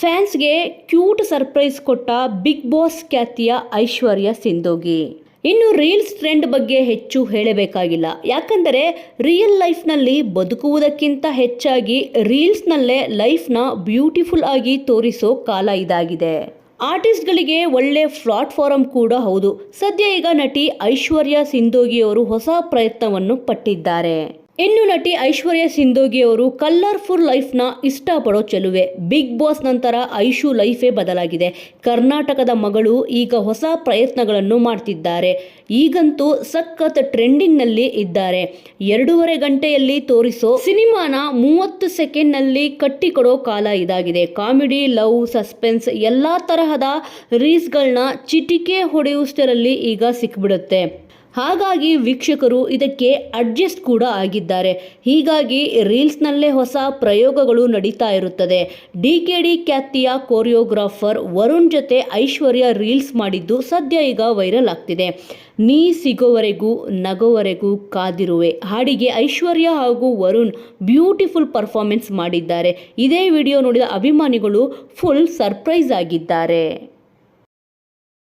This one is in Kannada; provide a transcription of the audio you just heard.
ಫ್ಯಾನ್ಸ್ಗೆ ಕ್ಯೂಟ್ ಸರ್ಪ್ರೈಸ್ ಕೊಟ್ಟ ಬಿಗ್ ಬಾಸ್ ಖ್ಯಾತಿಯ ಐಶ್ವರ್ಯ ಸಿಂಧೋಗಿ. ಇನ್ನು ರೀಲ್ಸ್ ಟ್ರೆಂಡ್ ಬಗ್ಗೆ ಹೆಚ್ಚು ಹೇಳಬೇಕಾಗಿಲ್ಲ. ಯಾಕಂದರೆ ರಿಯಲ್ ಲೈಫ್ನಲ್ಲಿ ಬದುಕುವುದಕ್ಕಿಂತ ಹೆಚ್ಚಾಗಿ ರೀಲ್ಸ್ನಲ್ಲೇ ಲೈಫ್ನ ಬ್ಯೂಟಿಫುಲ್ ಆಗಿ ತೋರಿಸೋ ಕಾಲ ಇದಾಗಿದೆ. ಆರ್ಟಿಸ್ಟ್ಗಳಿಗೆ ಒಳ್ಳೆ ಪ್ಲಾಟ್ಫಾರಂ ಕೂಡ ಹೌದು. ಸದ್ಯ ಈಗ ನಟಿ ಐಶ್ವರ್ಯ ಸಿಂಧೋಗಿಯವರು ಹೊಸ ಪ್ರಯತ್ನವನ್ನು ಪಟ್ಟಿದ್ದಾರೆ. ಇನ್ನು ನಟಿ ಐಶ್ವರ್ಯ ಸಿಂಧೋಗಿ ಅವರು ಕಲ್ಲರ್ಫುಲ್ ಲೈಫ್ನ ಇಷ್ಟಪಡೋ ಚೆಲುವೆ. ಬಿಗ್ ಬಾಸ್ ನಂತರ ಐಶು ಲೈಫೇ ಬದಲಾಗಿದೆ. ಕರ್ನಾಟಕದ ಮಗಳು ಈಗ ಹೊಸ ಪ್ರಯತ್ನಗಳನ್ನು ಮಾಡ್ತಿದ್ದಾರೆ. ಈಗಂತೂ ಸಖತ್ ಟ್ರೆಂಡಿಂಗ್ನಲ್ಲಿ ಇದ್ದಾರೆ. ಎರಡೂವರೆ ಗಂಟೆಯಲ್ಲಿ ತೋರಿಸೋ ಸಿನಿಮಾನ ಮೂವತ್ತು ಸೆಕೆಂಡ್ನಲ್ಲಿ ಕಟ್ಟಿಕೊಡೋ ಕಾಲ ಇದಾಗಿದೆ. ಕಾಮಿಡಿ, ಲವ್, ಸಸ್ಪೆನ್ಸ್ ಎಲ್ಲ ತರಹದ ರೀಲ್ಸ್ಗಳನ್ನ ಚಿಟಿಕೆ ಹೊಡೆಯುವಷ್ಟರಲ್ಲಿ ಈಗ ಸಿಕ್ಬಿಡುತ್ತೆ. ಹಾಗಾಗಿ ವೀಕ್ಷಕರು ಇದಕ್ಕೆ ಅಡ್ಜಸ್ಟ್ ಕೂಡ ಆಗಿದ್ದಾರೆ. ಹೀಗಾಗಿ ರೀಲ್ಸ್ನಲ್ಲೇ ಹೊಸ ಪ್ರಯೋಗಗಳು ನಡೀತಾ ಇರುತ್ತದೆ. ಡಿ ಕೆ ಡಿ ಖ್ಯಾತಿಯ ಕೋರಿಯೋಗ್ರಾಫರ್ ವರುಣ್ ಜೊತೆ ಐಶ್ವರ್ಯ ರೀಲ್ಸ್ ಮಾಡಿದ್ದು ಸದ್ಯ ಈಗ ವೈರಲ್ ಆಗ್ತಿದೆ. ನೀ ಸಿಗೋವರೆಗೂ ನಗೋವರೆಗೂ ಕಾದಿರುವೆ. ಹಾಡಿಗೆ ಐಶ್ವರ್ಯ ಹಾಗೂ ವರುಣ್ ಬ್ಯೂಟಿಫುಲ್ ಪರ್ಫಾರ್ಮೆನ್ಸ್ ಮಾಡಿದ್ದಾರೆ. ಇದೇ ವಿಡಿಯೋ ನೋಡಿದ ಅಭಿಮಾನಿಗಳು ಫುಲ್ ಸರ್ಪ್ರೈಸ್ ಆಗಿದ್ದಾರೆ.